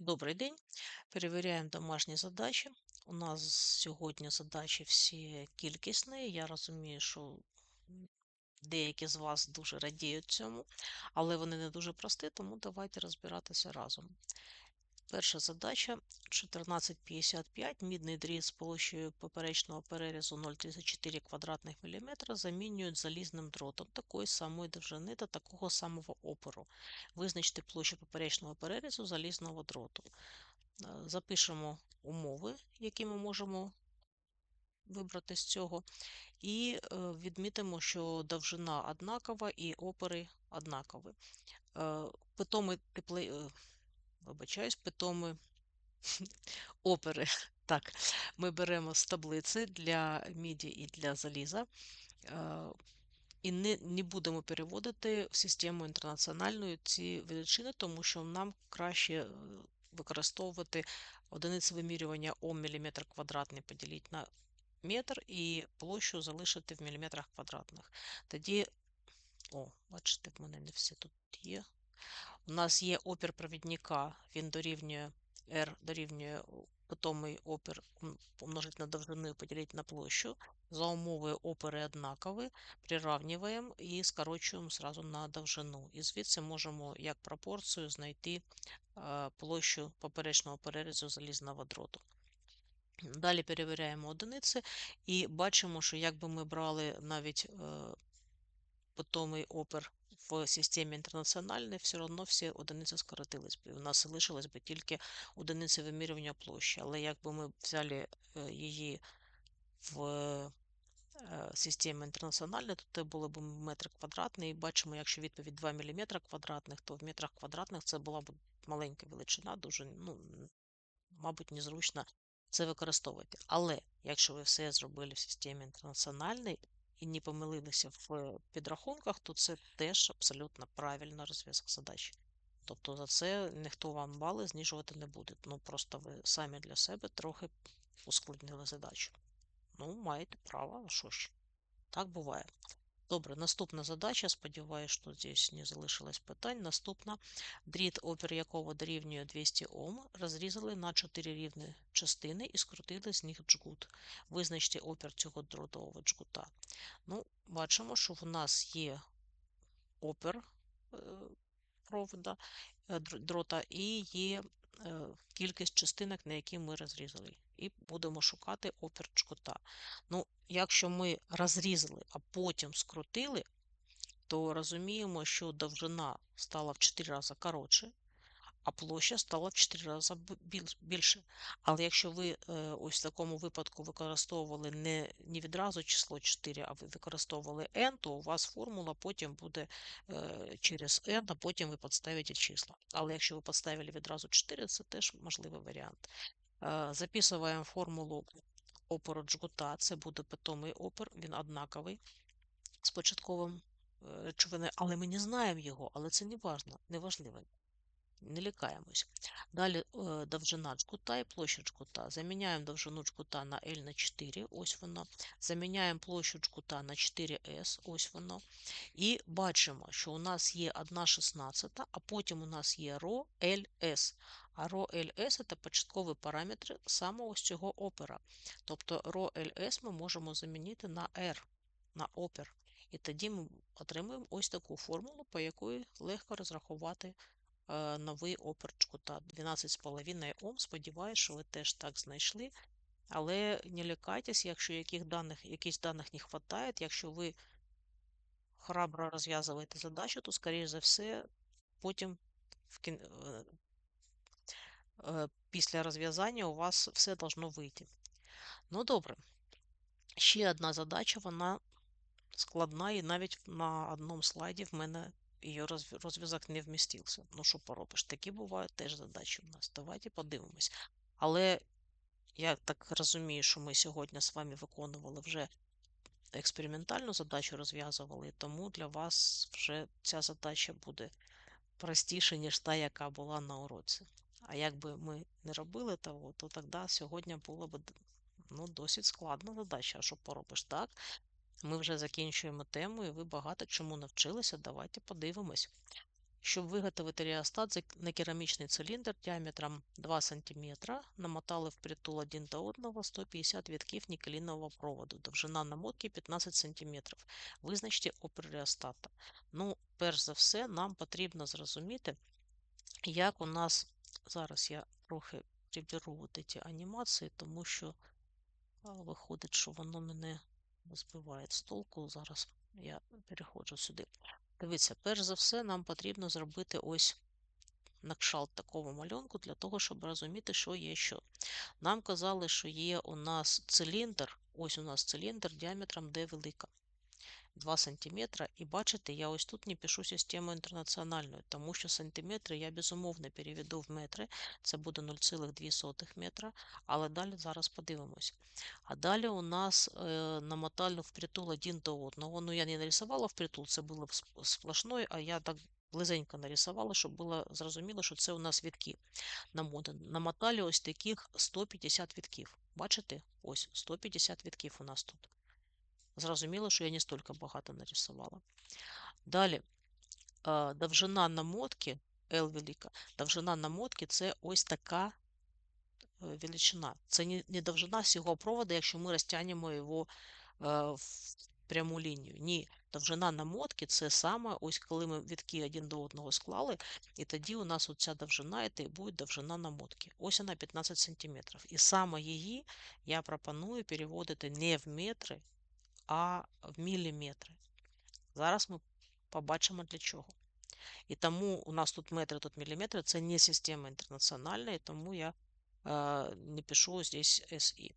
Добрий день. Перевіряємо домашні задачі. У нас сьогодні задачі всі кількісні. Я розумію, що деякі з вас дуже радіють цьому, але вони не дуже прості, тому давайте розбиратися разом. Перша задача 1455. Мідний дріт з площею поперечного перерізу 0,34 квадратних мм замінюють залізним дротом такої самої довжини та такого самого опору. Визначте площу поперечного перерізу залізного дроту. Е, Запишемо умови, які ми можемо вибрати з цього, і е, відмітимо, що довжина однакова і опори однакові. Е, Питомий тепле... Вибачаюсь, питомі опери. Так, ми беремо з таблиці для міді і для заліза. е, І не, не будемо переводити в систему інтернаціональну ці величини, тому що нам краще е, використовувати одиниці вимірювання Ом міліметр квадратний поділити на метр і площу залишити в міліметрах квадратних. Тоді, о, бачите, в мене не все тут є. У нас є опір провідника, він дорівнює R дорівнює питомий опір помножити на довжину і поділити на площу. За умовою опери однакові, приравнюємо і скорочуємо сразу на довжину. І звідси можемо як пропорцію знайти е, площу поперечного перерізу залізного дроту. Далі перевіряємо одиниці і бачимо, що якби ми брали навіть е, питомий опір в системі інтернаціональній, все одно всі одиниці скоротились би. У нас залишилось би тільки одиниці вимірювання площі. Але якби ми взяли е, її в е, системі інтернаціональній, то це було б метр квадратний. І бачимо, якщо відповідь 2 мм квадратних, то в метрах квадратних це була б маленька величина, дуже, ну, мабуть, незручно це використовувати. Але якщо ви все зробили в системі інтернаціональній і не помилилися в підрахунках, то це теж абсолютно правильно розв'язок задачі. Тобто за це ніхто вам бали знижувати не буде. Ну просто ви самі для себе трохи ускладнили задачу. Ну, маєте право, а що ж, так буває. Добре, наступна задача. Сподіваюся, що здесь не залишилось питань. Наступна. Дріт, опір якого дорівнює 200 Ом, розрізали на 4 рівні частини і скрутили з них джгут. Визначте опір цього дротового джгута. Ну, Бачимо, що в нас є опір е, провода е, дрота і є е, кількість частинок, на які ми розрізали. І будемо шукати опір джгута. Ну, Якщо ми розрізали, а потім скрутили, то розуміємо, що довжина стала в 4 рази коротше, а площа стала в 4 рази більше. Але якщо ви е, ось в такому випадку використовували не не відразу число 4, а ви використовували n, то у вас формула потім буде е, через n, а потім ви підставите числа. Але якщо ви підставили відразу 4, це теж можливий варіант. Е, записуємо формулу опору джгута, це буде питомий опор, він однаковий з початковим речовини, але ми не знаємо його, але це не важливо Не лякаємось. Далі е, довжина джгута і площа джгута. Заміняємо довжину джгута на L на 4, ось воно. Заміняємо площу джгута на 4S, ось воно. І бачимо, що у нас є 1 16, а потім у нас є ρ, LS. А ρ, LS – це початкові параметри саме ось цього опера. Тобто ρ, LS ми можемо замінити на R, на опер. І тоді ми отримуємо ось таку формулу, по якої легко розрахувати е, новий опер джгута. 12,5 Ом. Сподіваюся, що ви теж так знайшли. Але не лякайтесь, якщо яких даних, якихось даних не вистачає, якщо ви храбро розв'язуєте задачу, то, скоріш за все, потім в кін... Е, е, після розв'язання у вас все должно вийти. Ну, добре. Ще одна задача, вона складна, і навіть на одному слайді в мене її розв'язок не вмістився. Ну, що поробиш? Такі бувають теж задачі у нас. Давайте подивимось. Але я так розумію, що ми сьогодні з вами виконували вже експериментальну задачу розв'язували, тому для вас вже ця задача буде простіше, ніж та, яка була на уроці. А якби ми не робили того, то тоді сьогодні було б ну, досить складна задача. Що поробиш так? Ми вже закінчуємо тему, і ви багато чому навчилися. Давайте подивимось. щоб виготовити реостат на керамічний циліндр діаметром 2 см, намотали впритул один до одного 150 вітків нікелінового проводу, довжина намотки 15 см. Визначте опір реостата. Ну, перш за все, нам потрібно зрозуміти, як у нас зараз я трохи приберу ці анімації, тому що виходить, що воно мене збиває з толку. Зараз я переходжу сюди. Дивіться, перш за все, нам потрібно зробити ось накшалт такого малюнку для того, щоб розуміти, що є що. Нам казали, що є у нас циліндр, ось у нас циліндр діаметром D велика. 2 см. І бачите, я ось тут не пишу систему інтернаціональну, тому що сантиметри я безумовно переведу в метри, це буде 0,2 метра, але далі зараз подивимось. А далі у нас е, намотально впритул один до одного. Ну, я не нарисувала впритул, це було б сп- сплошною, а я так близенько нарисувала, щоб було зрозуміло, що це у нас вітки. Намотали ось таких 150 вітків. Бачите? Ось 150 вітків у нас тут. Зрозуміло, що я не стільки багато нарисувала. Далі, е, довжина намотки, L велика, довжина намотки це ось така е, величина. Це не, довжина всього проводу, якщо ми розтягнемо його е, в пряму лінію. Ні, довжина намотки це саме ось коли ми вітки один до одного склали, і тоді у нас оця довжина і буде довжина намотки. Ось вона 15 см. І саме її я пропоную переводити не в метри, а в міліметри. Зараз ми побачимо для чого. І тому у нас тут метри, тут міліметри, це не система інтернаціональна, і тому я е, не пишу здесь SI.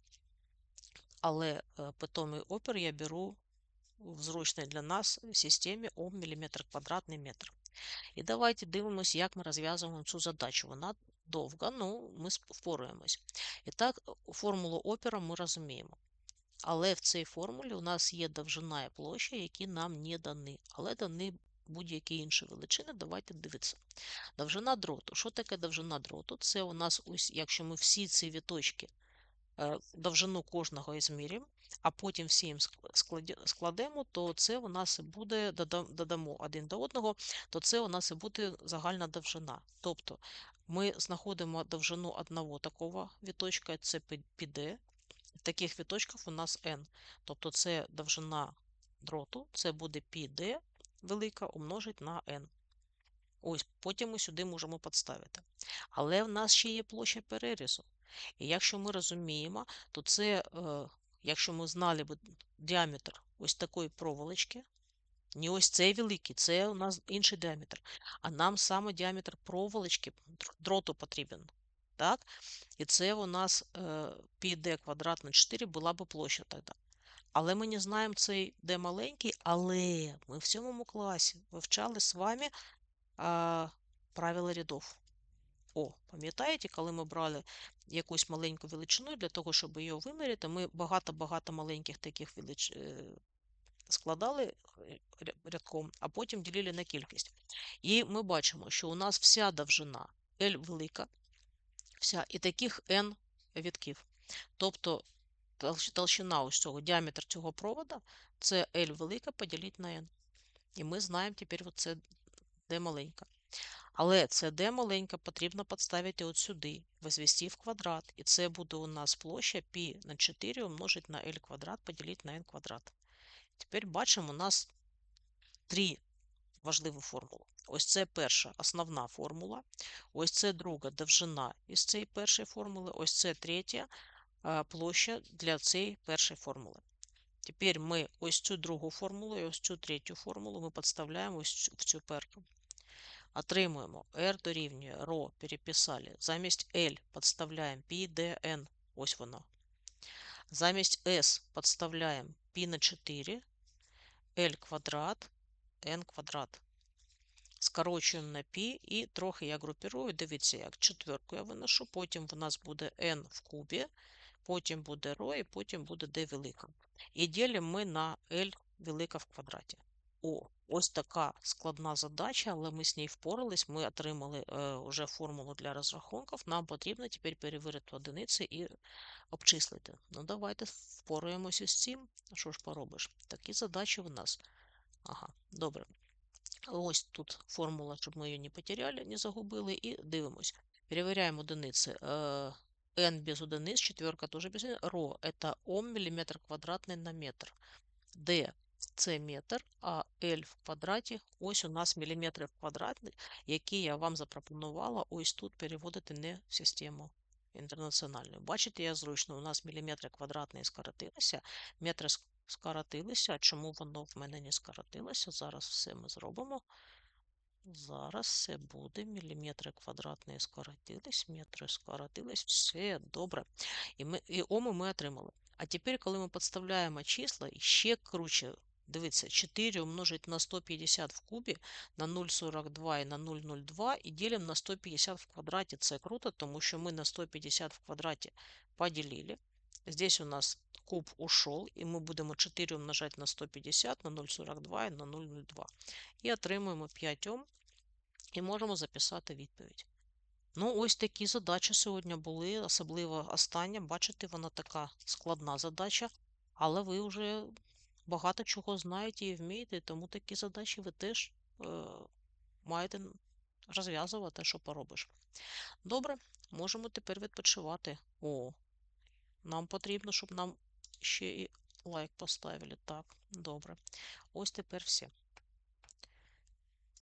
Але е, питомий опір я беру в зручній для нас системі Ом міліметр квадратний метр. І давайте дивимося, як ми розв'язуємо цю задачу. Вона довга, ну ми впораємось. І так, формулу опіра ми розуміємо. Але в цій формулі у нас є довжина і площа, які нам не дані, але дані будь-які інші величини. Давайте дивитися. Довжина дроту. Що таке довжина дроту? Це у нас, ось, якщо ми всі ці віточки, е, довжину кожного ізмірюємо, а потім всі їм складемо, то це у нас і буде, додамо один до одного, то це у нас і буде загальна довжина. Тобто ми знаходимо довжину одного такого віточка, це піде, таких віточків у нас n. Тобто це довжина дроту, це буде πd велика умножить на n. Ось, потім ми сюди можемо підставити. Але в нас ще є площа перерізу. І якщо ми розуміємо, то це, е, якщо ми знали б діаметр ось такої проволочки, не ось цей великий, це у нас інший діаметр. А нам саме діаметр проволочки дроту потрібен. Так? І це у нас е, πd квадрат на 4 була б площа тоді. Але ми не знаємо цей d маленький, але ми в сьомому класі вивчали з вами а, правила рядов. О, пам'ятаєте, коли ми брали якусь маленьку величину для того, щоб її виміряти, ми багато-багато маленьких таких велич... е, складали е, рядком, а потім ділили на кількість. І ми бачимо, що у нас вся довжина L велика, вся, і таких N вітків. Тобто толщина ось цього, діаметр цього провода це L велика поділити на N. І ми знаємо тепер оце D маленька. Але це D маленька потрібно підставити от сюди, возвести в квадрат. І це буде у нас площа π на 4 умножить на L квадрат поділити на N квадрат. Тепер бачимо, у нас три важливі формули. Ось це перша основна формула, ось це друга довжина із цієї першої формули, ось це третя площа для цієї першої формули. Тепер ми ось цю другу формулу і ось цю третю формулу ми підставляємо ось в цю першу. Отримуємо R дорівнює ρ переписали. Замість L підставляємо PDN, ось воно. Замість S підставляємо π на 4, L квадрат, N квадрат. Скорочуємо на π і трохи я групірую. Дивіться, як четверку я виношу, потім в нас буде n в кубі, потім буде ρ і потім буде d велика. І ділимо ми на L велика в квадраті. О, ось така складна задача, але ми з нею впорались. Ми отримали е, вже формулу для розрахунків. Нам потрібно тепер перевірити одиниці і обчислити. Ну, давайте впораємося з цим. Що ж поробиш? Такі задачі в нас. Ага, добре. Ось тут формула, щоб ми її не потеряли, не загубили, і дивимось. Перевіряємо одиниці. Е, n без одиниць, четверка теж без одиниць. Ро – це ом міліметр квадратний на метр. D – це метр, а L в квадраті – ось у нас міліметри квадратні, які я вам запропонувала ось тут переводити не в систему інтернаціональну. Бачите, я зручно, у нас міліметри квадратні скоротилися, метри скоротилися. А чому воно в мене не скоротилося? Зараз все ми зробимо. Зараз все буде. Міліметри квадратні скоротились, метри скоротились, все добре. І ми, і ому ми отримали. А тепер, коли ми підставляємо числа, ще круче. Дивіться, 4 умножить на 150 в кубі, на 0,42 і на 0,02 і ділимо на 150 в квадраті. Це круто, тому що ми на 150 в квадраті поділили. Здесь у нас куб ушел, і ми будемо 4 умножать на 150, на 0,42 і на 0,02. І отримуємо 5 Ом і можемо записати відповідь. Ну, ось такі задачі сьогодні були, особливо остання. Бачите, вона така складна задача, але ви вже багато чого знаєте і вмієте, тому такі задачі ви теж е, маєте розв'язувати, що поробиш. Добре, можемо тепер відпочивати. О, нам потрібно, щоб нам ще і лайк поставили. Так, добре. Ось тепер все.